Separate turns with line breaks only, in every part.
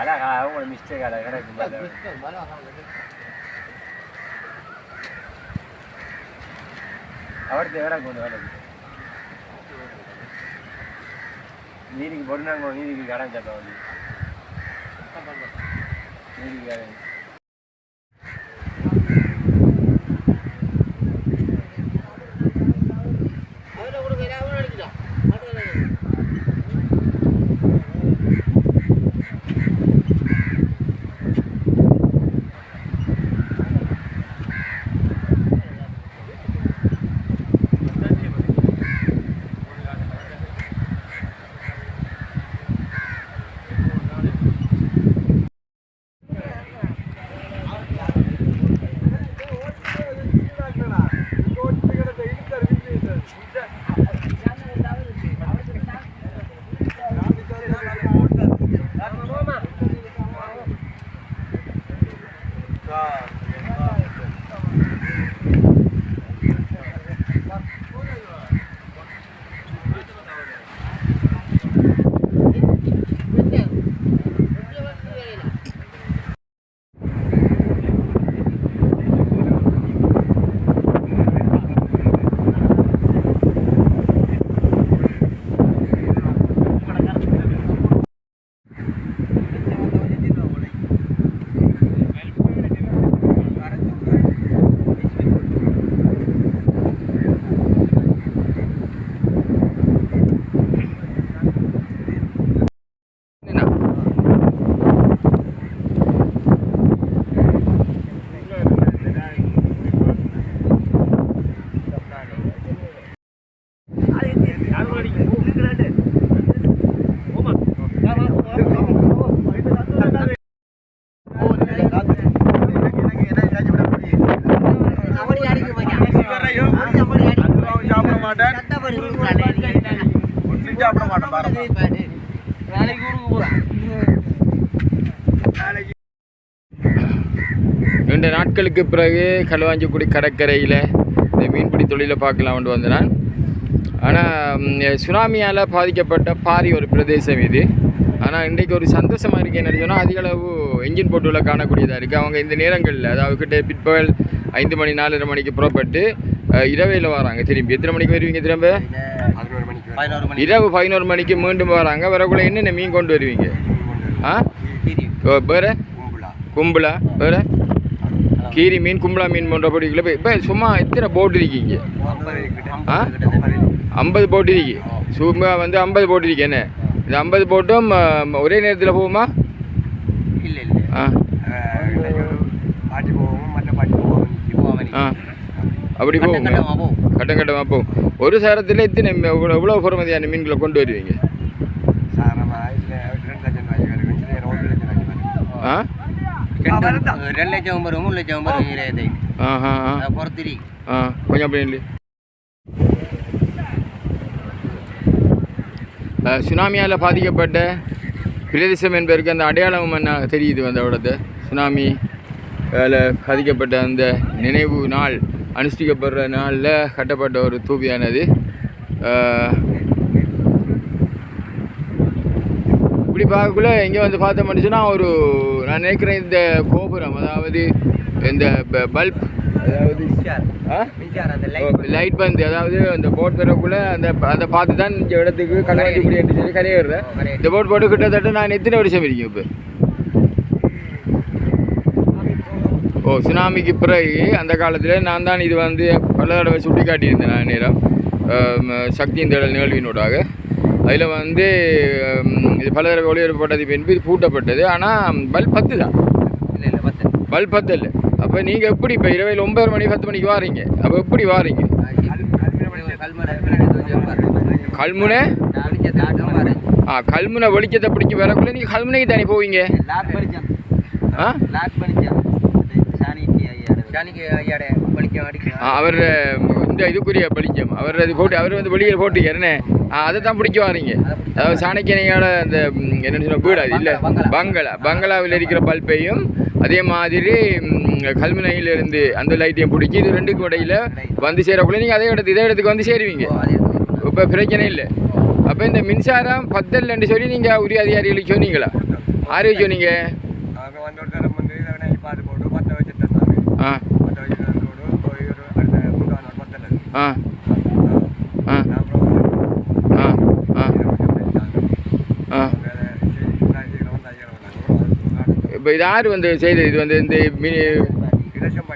அழகா அவங்க மிஸ்டேக் அழகா கிடக்கும். அவர்கிட்ட கிடக்கும் கொண்டு வரது நீதிக்கு பொருளாங்க நீதிக்கு கடன் சட்டம் வந்து நீதிக்கு கடன்
ரெண்டு நாட்களுக்கு பிறகு களுவாஞ்சிக்குடி கடற்கரையில் இந்த மீன்பிடி தொழிலை பார்க்கலாம்னு வந்து நான் ஆனால் சுனாமியால் பாதிக்கப்பட்ட பாரி ஒரு பிரதேசம் இது. ஆனால் இன்றைக்கு ஒரு சந்தோஷமாக இருக்கு என்ன சொன்னால் அதிகளவு என்ஜின் போட்டுள்ள காணக்கூடியதாக இருக்குது அவங்க இந்த நேரங்களில் அதாவது கிட்ட பிற்பகல் ஐந்து மணி நாலரை மணிக்கு புறப்பட்டு இரவையில் வராங்க. திரும்பி எத்தனை மணிக்கு வருவீங்க திரும்ப?
பதினோரு மணி
இரவு பதினோரு மணிக்கு மீண்டும் வராங்க. வரக்குள்ள என்னென்ன மீன் கொண்டு வருவீங்க? ஆ? வேற? கும்பலா? வேற? கீரி மீன் கும்பலா மீன் போன்ற பொடிகளை இப்போ சும்மா எத்தனை போட்டு இருக்கீங்க? ஆ? ஐம்பது போட்டு இருக்கு. சும்மா வந்து ஐம்பது போட்டு இருக்கு. என்ன? இது ஐம்பது போட்டும் ஒரே நேரத்தில் போகுமா?
இல்ல இல்ல.
ஆ.
பாட்டி போவோம் மற்ற பாட்டி போவோம்.
ஆ. அப்படி போகும்
கட்டமா
கட்டமாக போகும். ஒரு சாரத்தில் எத்தனை எவ்வளோ எவ்வளோ பொறுமதியான மீன்களை கொண்டு வருவீங்க? ஆ?
ரெண்டு ரெண்டு லட்சம் வரும் மூணு லட்சம் வரும் இருபது
ஆஹா
பொறுத்திரி.
ஆ கொஞ்சம் அப்படி இல்லை சுனாமியால் பாதிக்கப்பட்ட பிரதேசம் என்பதற்கு அந்த அடையாளம் என்ன தெரியுது அந்த இடத்த சுனாமி அதில் பாதிக்கப்பட்ட அந்த நினைவு நாள். அனுஷ்டிக்கப்படுற நாளில் கட்டப்பட்ட ஒரு தூபியானது. அஹ், இப்படி பார்க்கக்குள்ள இங்கே வந்து பார்த்தோம்னு சொன்னால் ஒரு நான் நினைக்கிறேன் இந்த கோபுரம் அதாவது இந்த பல்ப் அதாவது லைட் பந்து. அதாவது அந்த போட் வரக்குள்ள அந்த அதை பார்த்து தான் இந்த இடத்துக்கு கல்யாணி என்று சொல்லி கரையேறுறேன். இந்த போட் போட்டு கிட்டத்தட்ட நான் எத்தனை வருஷம் இருக்கேன் இப்போ? ஓ சுனாமிக்கு பிறகு அந்த காலத்தில் நான் தான் இது வந்து பல தடவை சுட்டி காட்டியிருந்தேன் நான் நேரம். சக்தியின் தேடல் நிகழ்வினூடாக. அதில் வந்து இது பல தடவை ஒளிபரப்பட்டது பின்பு இது பூட்டப்பட்டது. ஆனால் பல்ப் பத்து தான்
இல்ல இல்ல பத்து.
பல்ப் பத்து இல்லை அப்போ நீங்கள் எப்படி இப்போ இரவில் ஒன்பது மணி பத்து மணிக்கு வாரீங்க? அப்போ எப்படி வாரீங்க? கல்முனை? ஆ கல்முனை வெளிச்சத்தை பிடிச்சி வரக்குள்ள நீங்கள் கல்முனைக்கு தானே போவீங்க? ஆ? ஆ, அவர் இந்த இதுக்குரிய வெளிச்சம் அவர் அது போட்டு அவர் வந்து வெளியில் போட்டுக்கிறேன்னு அதை தான் பிடிக்க வாரீங்க அதாவது சாணக்கியனையோட அந்த என்னன்னு சொன்ன வீடு அது இல்லை? பங்களா பங்களாவில் இருக்கிற பல்பையும் அதே மாதிரி கல்முனையிலிருந்து அந்த லைட்டையும் பிடிச்சி இது ரெண்டுக்கும் இடையில வந்து சேரக்குள்ள நீங்கள் அதே இடத்துக்கு இதே இடத்துக்கு வந்து சேருவீங்க. இப்போ பிரச்சனை இல்லை. அப்போ இந்த மின்சாரம் பத்தல்லைன்னு சொல்லி நீங்கள் உரிய அதிகாரிகளுக்கு சொன்னீங்களா? ஆறு சொன்னீங்க
அவங்க வந்து ஒரு தரம் வந்து இதை நைட் பார்த்து போட்டு பற்ற வச்சு தந்தாங்க
ஆ
பற்ற வச்சு தந்தோடு போய் ஒரு அடுத்த மூன்றாம் நாள் பத்தல
ஆ. ஆ. ஆ. ஆ. ஆ.
சரி
இப்போ இது யார் வந்து செய்தது இது வந்து இந்த மீ
இலட்சம்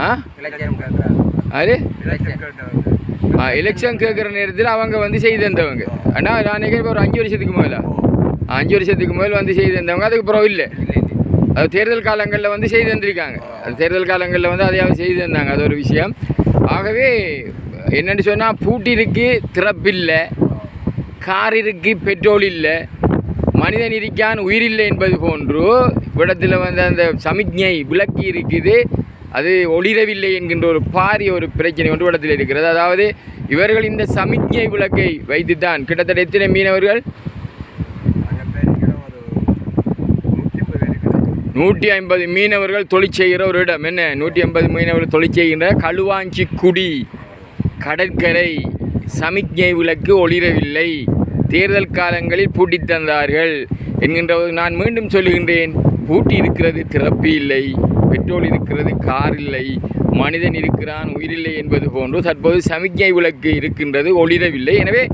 ஆ?
கேட்டவங்க
ஆ எலெக்ஷன் கேட்குற நேரத்தில் அவங்க வந்து செய்து தந்தவங்க ஆனால் நான் நினைக்கிறேன் ஒரு அஞ்சு வருஷத்துக்கு முதல்ல அஞ்சு வருஷத்துக்கு முதல் வந்து செய்து தந்தவங்க அதுக்கு இல்லை. அது தேர்தல் காலங்களில் வந்து செய்து தந்திருக்காங்க அது தேர்தல் காலங்களில் வந்து அதையாவது செய்து தந்தாங்க அது ஒரு விஷயம். ஆகவே என்னென்னு சொன்னால் பூட்டி பூட்டிருக்கு திறப்பில்லை கார் இருக்கு பெட்ரோல் இல்லை. மனிதன் இருக்கான் உயிரில்லை என்பது போன்று இவ்விடத்தில் வந்து அந்த சமிக்ஞை விளக்கி இருக்குது. அது ஒளிரவில்லை என்கின்ற ஒரு பாரிய ஒரு பிரச்சனை ஒன்று இடத்தில் இருக்கிறது. அதாவது இவர்கள் இந்த சமிக்ஞை விளக்கை வைத்துத்தான் கிட்டத்தட்ட எத்தனை மீனவர்கள்
அங்கே பேருக்கிற ஒரு நூற்றி ஐம்பது பேர் இருக்கிறாங்க
நூற்றி ஐம்பது மீனவர்கள் தொழில் செய்கிற ஒரு இடம். என்ன? நூற்றி ஐம்பது மீனவர்கள் தொழில் செய்கின்ற களுவாஞ்சிக்குடி கடற்கரை சமிக்ஞை விளக்கு ஒளிரவில்லை. தேர்தல் காலங்களில் பூட்டி தந்தார்கள் என்கின்ற நான் மீண்டும் சொல்லுகின்றேன். பூட்டி இருக்கிறது திறப்பு இல்லை பெட்ரோல் இருக்கிறது கார் இல்லை மனிதன் இருக்கிறான் உயிரில்லை என்பது போன்று தற்போது சமிக்ஞை விளக்கு இருக்கின்றது ஒளிரவில்லை. எனவே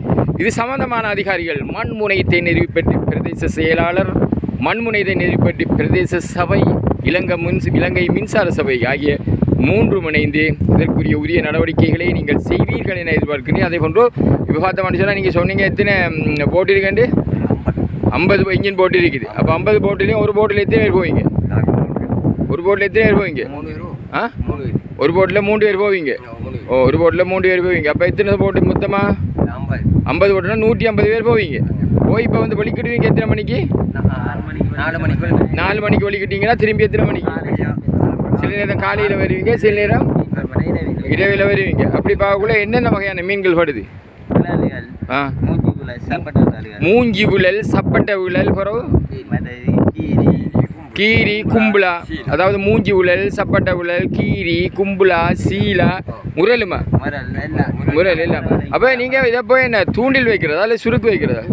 இது சம்பந்தமான அதிகாரிகள் மண்முனையத்தை பெற்ற பிரதேச செயலாளர் மண்முனைதை நெறிப்பட்டி பிரதேச சபை இலங்கை மின் இலங்கை மின்சார சபை ஆகிய மூன்றும் இணைந்து இதற்குரிய உரிய நடவடிக்கைகளை நீங்கள் செய்வீர்கள் என எதிர்பார்க்கிறேன். அதே போன்று இப்போ சொன்னால் நீங்கள் சொன்னீங்க எத்தனை ம், போட்டு ஐம்பது இன்ஜின் போட்டு இருக்குது. அப்போ ஐம்பது போட்டிலையும் ஒரு போட்டில் எத்தனை பேர் போவீங்க? ஒரு போட்டில் எத்தனை பேர் போவீங்க? ஆ? ஒரு போட்டில் மூன்று பேர் போவீங்க? ஓ ஒரு போட்டில் மூன்று பேர் போவீங்க. அப்போ எத்தனை போட்டு மொத்தமாக
ஐம்பது
ஐம்பது போட்டுனா நூற்றி ஐம்பது பேர் போவீங்க. போய் இப்போ வந்து வலிக்கிடுவீங்க எத்தனை மணிக்கு?
நாலு மணிக்கு
நாலு மணிக்கு வலிக்கிட்டீங்கன்னா திரும்பி எத்தனை மணிக்கு? சில நேரம் காலையில் வருவீங்க சில நேரம் இரவில் வருவீங்க. அப்படி பார்க்கக்குள்ள என்னென்ன வகையான மீன்கள் ஆ. மூஞ்சி விழல் சப்பட்டை விழல் பிறகு? கீரி. கும்பலா. அதாவது மூஞ்சி விழல் சப்பட்டை விழல் கீரி கும்பலா சீலா. முரலுமா? முரல் எல்லாம். அப்போ நீங்கள் இதை போய் என்ன தூண்டில் வைக்கிறதா இல்லை சுருக்கு வைக்கிறதா?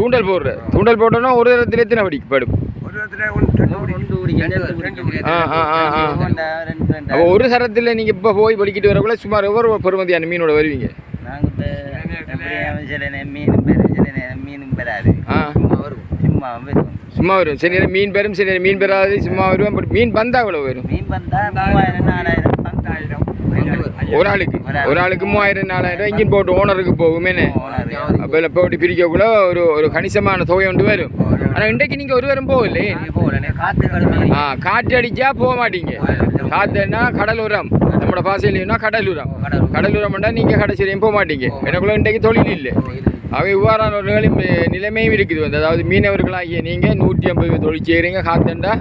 தூண்டல் போடுற. தூண்டல் போட்டோன்னா ஒரு இடத்துல எத்தனை படி படும்?
ஒரு
சரத்தில் நீங்கள் இப்போ போய் வலிக்கிட்டு வரக்குள்ள சுமார் எவ்வளோ பெருமதியான மீனோட வருவீங்க?
மீனும் பெறாது.
ஆ.
சும்மா வரும்
சும்மா வரும் சரி நேரம் மீன் பெறும் சரி நேரம் மீன் பெறாது சும்மா வருவேன் பட் மீன் வந்தா எவ்வளோ வரும்?
மீன் வந்தா மூவாயிரம் நாலாயிரம்
பத்தாயிரம்.
ஒரு ஆளுக்கு. ஒரு ஆளுக்கு. மூவாயிரம் நாலாயிரம் இன்ஜின் போட்டு ஓனருக்கு போகுமேனே. அப்போ போட்டு பிரிக்கக்குள்ள ஒரு ஒரு கணிசமான தொகை ஒன்று வரும். ஆனால் இன்றைக்கு நீங்கள் ஒரு வரும் போகலே. ஆ காற்று அடிச்சா போக மாட்டீங்க. காற்றுனா கடல் உரம் நம்மளோட பாசையிலையும்னா கடல் உரம் கடல் உரம்னா நீங்கள் கடைசியிலையும் போக மாட்டீங்க. எனக்குள்ள இன்றைக்கு தொழில் இல்லை. அவை இவ்வாறான ஒரு நிலை நிலைமையும் இருக்குது. வந்து அதாவது மீனவர்களாகிய நீங்கள் நூற்றி ஐம்பது தொழில் செய்கிறீங்க காத்தண்டா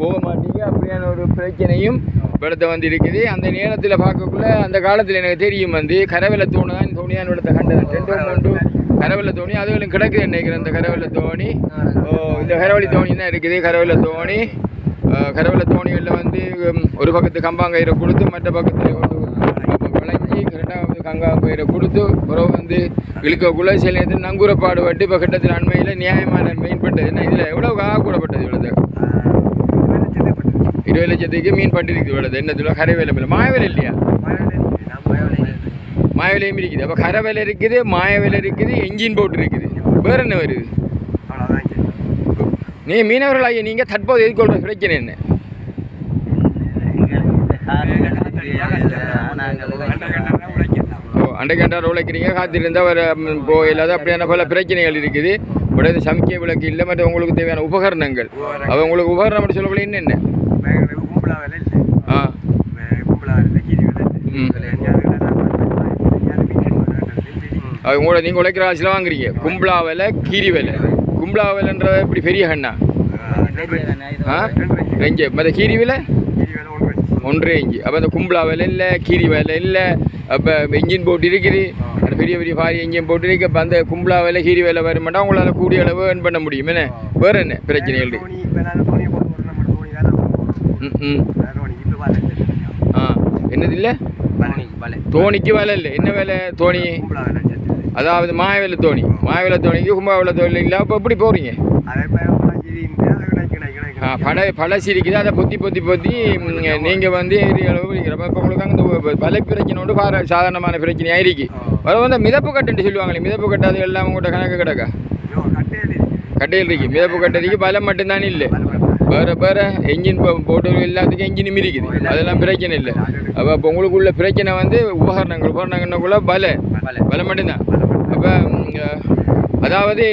போக மாட்டீங்க. அப்படியான ஒரு பிரச்சனையும் இடத்த வந்து இருக்குது. அந்த நேரத்தில் பார்க்கக்குள்ள அந்த காலத்தில் எனக்கு தெரியும் வந்து கரவெல்ல தோணு தான் தோணியான இடத்த கண்டது. ரெண்டும் மூன்று கரவெல்ல தோணி அதுகளும் கிடக்குது நினைக்கிறேன் அந்த கரவெல்ல தோணி. ஓ, இந்த கரவழி தோணி தான் இருக்குது. கரவெல்ல தோணி. கரவில கரவெல்ல தோணிகளில் வந்து ஒரு பக்கத்து கம்பாங்கயிறை கொடுத்து மற்ற பக்கத்தில் கொண்டு விளைஞ்சி ரெண்டாவது கங்காங்கயிறை கொடுத்து பிறகு வந்து இழுக்கக்குள்ள சில நேரத்தில் நங்கூரப்பாடு பட்டு இப்போ கிட்டத்தில் அண்மையில் நியாயமான மீன்பட்டது என்ன இதில் எவ்வளோ காக கூடப்பட்டது இவ்வளவு? இருபது லட்சத்துக்கு மீன் பண்டிருக்கு இவ்வளவு. என்னத்துல கரை வேலை இல்லை மாய வேலை இல்லையா? மாய விலையும் இருக்குது. அப்போ கரை வேலை இருக்குது மாய வேலை இருக்குது என்ஜின் போட்டு இருக்குது. வேறு என்ன வருது? நீ மீனவர்களாகிய நீங்கள் தற்போது எதிர்கொள்கிற பிரச்சனை என்ன? ஓ அண்டைக்கண்டார் உழைக்கிறீங்க. காத்திருந்தால் வர ம், போயில்லாத அப்படியான பல பிரச்சனைகள் இருக்குது. உடனே சமிக்கை விளக்கு இல்லை மற்ற உங்களுக்கு தேவையான உபகரணங்கள். அவங்களுக்கு உபகரணம் அப்படி சொல்லக்குள்ள என்னென்ன உங்களோட நீங்கள் உழைக்கிற ஆசில் வாங்குறீங்க. கும்பலா விலை கீரி விலை. கும்பலா விலைன்ற இப்படி பெரிய கண்ணா? ஆ ரெஞ்சு மற்ற கீரி விலை? ஒன்றரை இஞ்சி அப்போ அந்த கும்பலா விலை இல்லை கீரி விலை இல்லை. அப்போ இன்ஜின் போட்டு இருக்குது. அந்த பெரிய பெரிய பாரி இன்ஜின் போட்டு இருக்கு. அப்போ அந்த கும்பலா விலை கீரி விலை வர மாட்டா உங்களால் கூடிய அளவு earn பண்ண முடியும். என்ன? வேற என்ன? பிரச்சனைகள் என்னது இல்லை? தோணிக்கு வேலை இல்லை. என்ன வேலை தோணி? அதாவது மாயவேல தோணி. மாயவேல தோணிக்கு கும்பாவேல தோணி இல்லை. அப்போ எப்படி போகிறீங்க
அதே
பழ பழசு இருக்குது அதை பொத்தி பொத்தி பொத்தி நீங்கள் வந்து ஏரிய அளவு இப்போ உங்களுக்கு அங்கே இந்த வலை பிரச்சனை பாரு சாதாரணமான பிரச்சனையாக இருக்கு. வர வந்து மிதப்பு கட்டுன்னு சொல்லுவாங்களே மிதப்பு கட்டு அது எல்லாம் உங்கள்கிட்ட கணக்கு கிடக்கா?
கட்டையில இருக்கு.
மிதப்பு கட்டடிக்கு பலம் மட்டும்தான் இல்லை. வேறு வேறு என்ஜின் போட்டு எல்லாத்துக்கும் என்ஜினும் இருக்குது அதெல்லாம் பிரச்சனை இல்லை. அப்போ இப்போ உங்களுக்குள்ள பிரச்சனை வந்து உபகரணங்கள் உபகரணங்கள்னுக்குள்ள பல பல மட்டும்தான். அப்போ அதாவது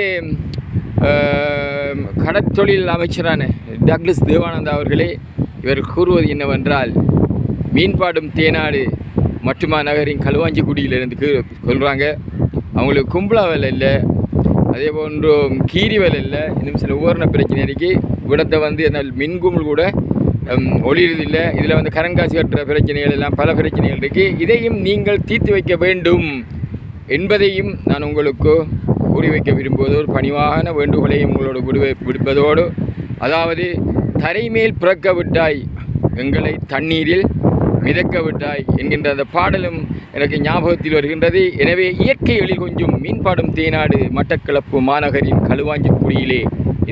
கடற்தொழில் அமைச்சரான டக்ளஸ் தேவானந்தா அவர்களே இவர் கூறுவது என்னவென்றால் மீன்பாடும் தேனாடு மட்டுமா நகரின் களுவாஞ்சிக்குடியிலிருந்து சொல்கிறாங்க அவங்களுக்கு கும்பலாவில் இல்லை. அதே போன்று கீரி இல்லை இன்னும் சில உபகரண பிரச்சனை இருக்கு. விடத்தை வந்து அந்த மின்கும்பல் கூட ஹம், இதில் வந்து கரண்ட் காசு கட்டுற பிரச்சனைகள் எல்லாம் பல பிரச்சனைகள் இருக்குது இதையும் நீங்கள் தீர்த்து வைக்க வேண்டும் என்பதையும் நான் உங்களுக்கு கூறி வைக்க விரும்புவது. ஒரு பணிவான வேண்டுகோளையும் உங்களோடு விடுவை விடுப்பதோடு. அதாவது தரைமேல் பிறக்க விட்டாய் எங்களை தண்ணீரில் மிதக்க விட்டாய் என்கின்ற அந்த பாடலும் எனக்கு ஞாபகத்தில் வருகின்றது. எனவே இயற்கை எழில் கொஞ்சம் மீன்பாடும் தேனாடு மட்டக்களப்பு மாநகரின் களுவாஞ்சிக்குடியிலே.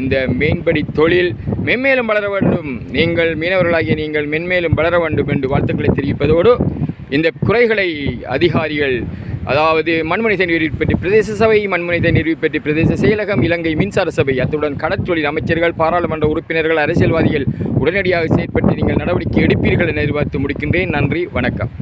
இந்த மீன்பிடி தொழில் மென்மேலும் வளர வேண்டும். நீங்கள் மீனவர்களாகிய நீங்கள் மென்மேலும் வளர வேண்டும் என்று வாழ்த்துக்களை தெரிவிப்பதோடு இந்த குறைகளை அதிகாரிகள் அதாவது மண்முனை நீர் பிரதேச சபை மண்முனை நிறுவப்பற்றி பிரதேச செயலகம் இலங்கை மின்சார சபை. அத்துடன் கடற்றொழில் அமைச்சர்கள் பாராளுமன்ற உறுப்பினர்கள் அரசியல்வாதிகள் உடனடியாக செயற்பட்டு நீங்கள் நடவடிக்கை எடுப்பீர்கள் என எதிர்பார்த்து முடிக்கின்றேன். நன்றி வணக்கம்.